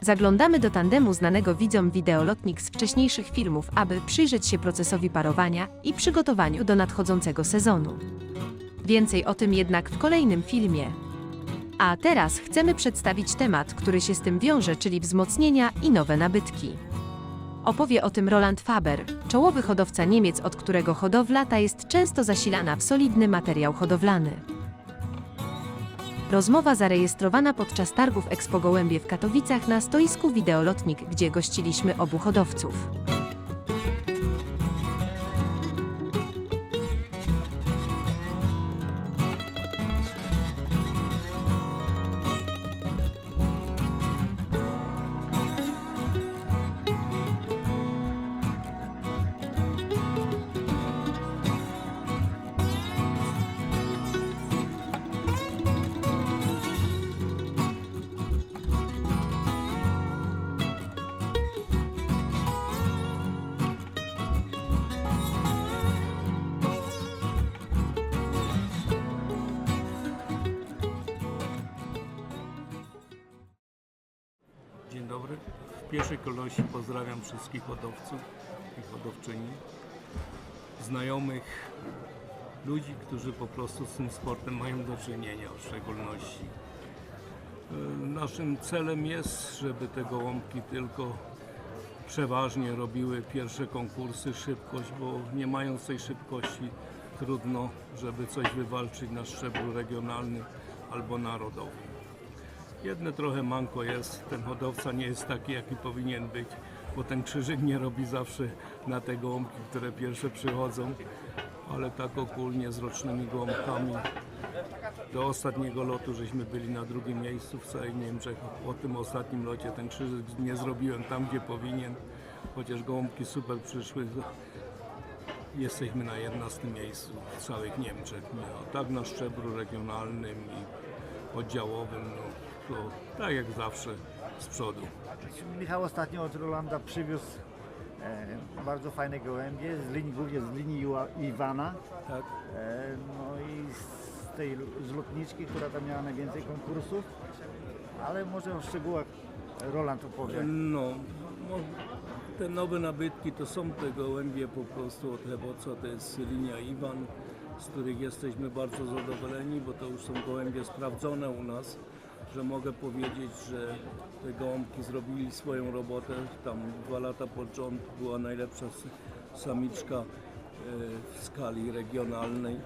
Zaglądamy do tandemu znanego widzom wideolotnik z wcześniejszych filmów, aby przyjrzeć się procesowi parowania i przygotowaniu do nadchodzącego sezonu. Więcej o tym jednak w kolejnym filmie. A teraz chcemy przedstawić temat, który się z tym wiąże, czyli wzmocnienia i nowe nabytki. Opowie o tym Roland Faber, czołowy hodowca Niemiec, od którego hodowla ta jest często zasilana w solidny materiał hodowlany. Rozmowa zarejestrowana podczas targów Expo Gołębie w Katowicach na stoisku Wideolotnik, gdzie gościliśmy obu hodowców. Dzień dobry. W pierwszej kolejności pozdrawiam wszystkich hodowców i hodowczyni, znajomych, ludzi, którzy po prostu z tym sportem mają do czynienia w szczególności. E, Naszym celem jest, żeby te gołąbki tylko przeważnie robiły pierwsze konkursy, szybkość, bo nie mając tej szybkości trudno, żeby coś wywalczyć na szczeblu regionalnym albo narodowym. Jedne trochę manko jest, ten hodowca nie jest taki, jaki powinien być, bo ten krzyżyk nie robi zawsze na te gołąbki, które pierwsze przychodzą, ale tak ogólnie z rocznymi gołąbkami do ostatniego lotu żeśmy byli na drugim miejscu w całych Niemczech. Po tym ostatnim locie ten krzyżyk nie zrobiłem tam, gdzie powinien, chociaż gołąbki super przyszły. Jesteśmy na 11 miejscu w całych Niemczech. No, tak na szczeblu regionalnym i oddziałowym, no, to tak jak zawsze z przodu. Michał ostatnio od Rolanda przywiózł e, bardzo fajne gołębie, z linii, głównie z linii Iła- Iwana. Tak? E, no i z tej z lotniczki, która tam miała najwięcej konkursów. Ale może o szczegółach Roland opowie. No, no, te nowe nabytki to są te gołębie po prostu od Hewoca, to jest linia Iwan, z których jesteśmy bardzo zadowoleni, bo to już są gołębie sprawdzone u nas, że mogę powiedzieć, że te gołąbki zrobili swoją robotę. Tam dwa lata pod rząd była najlepsza samiczka e, w skali regionalnej.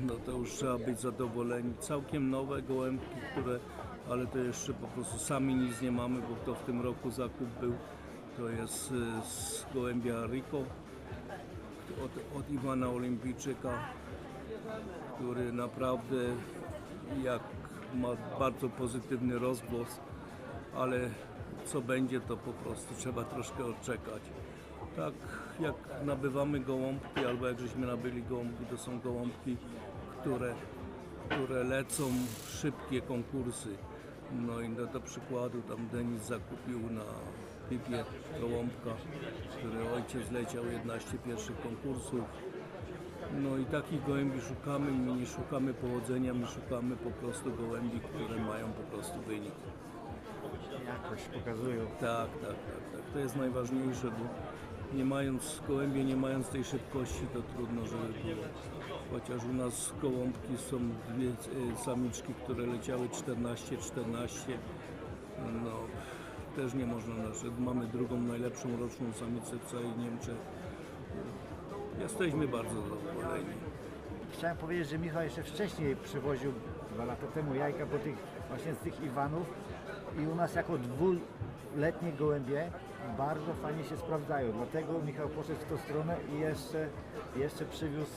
No to już trzeba być zadowoleni. Całkiem nowe gołębki, które, ale to jeszcze po prostu sami nic nie mamy, bo to w tym roku zakup był. To jest y, z gołębia Rico od, od Iwana Olimpijczyka, który naprawdę jak ma bardzo pozytywny rozgłos, ale co będzie to po prostu trzeba troszkę odczekać. Tak jak nabywamy gołąbki, albo jak żeśmy nabyli gołąbki, to są gołąbki, które, które lecą szybkie konkursy. No i do, do przykładu tam Denis zakupił na Pipie gołąbka, który ojciec leciał 11 pierwszych konkursów. No i takich gołębi szukamy, my nie szukamy powodzenia, my szukamy po prostu gołębi, które mają po prostu wynik. Jakoś pokazują. Tak, tak, tak, tak. To jest najważniejsze, bo nie mając gołębie, nie mając tej szybkości, to trudno, żeby było. Chociaż u nas gołąbki są dwie e, samiczki, które leciały 14-14. No, też nie można naszych. Mamy drugą najlepszą roczną samicę w całej Niemczech. Jesteśmy bardzo zadowoleni. Chciałem powiedzieć, że Michał jeszcze wcześniej przywoził dwa lata temu jajka po tych, właśnie z tych Iwanów i u nas jako dwuletnie gołębie bardzo fajnie się sprawdzają. Dlatego Michał poszedł w tą stronę i jeszcze, jeszcze przywiózł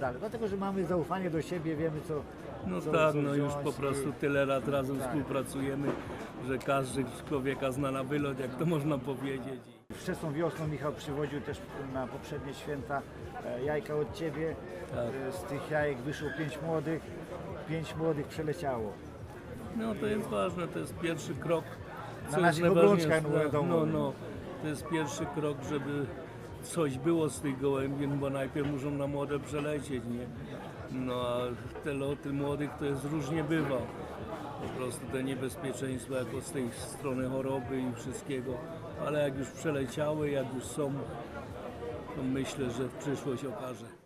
dalej. Dlatego, że mamy zaufanie do siebie, wiemy co No co, tak, co no już po i- prostu tyle lat razem Tak. współpracujemy, że każdy człowieka zna na wylot, jak to można powiedzieć. Wczesną wiosną Michał przywoził też na poprzednie święta e, jajka od Ciebie. Tak. E, Z tych jajek wyszło pięć młodych, pięć młodych przeleciało. No to jest ważne, to jest pierwszy krok. co Na naszych obrączkach, no. No, no, to jest pierwszy krok, żeby coś było z tych gołębi, no bo najpierw muszą na młode przelecieć, nie? No a te loty młodych to jest różnie bywa. Po prostu te niebezpieczeństwa jako z tej strony choroby i wszystkiego. Ale jak już przeleciały, jak już są, to myślę, że w przyszłość okaże.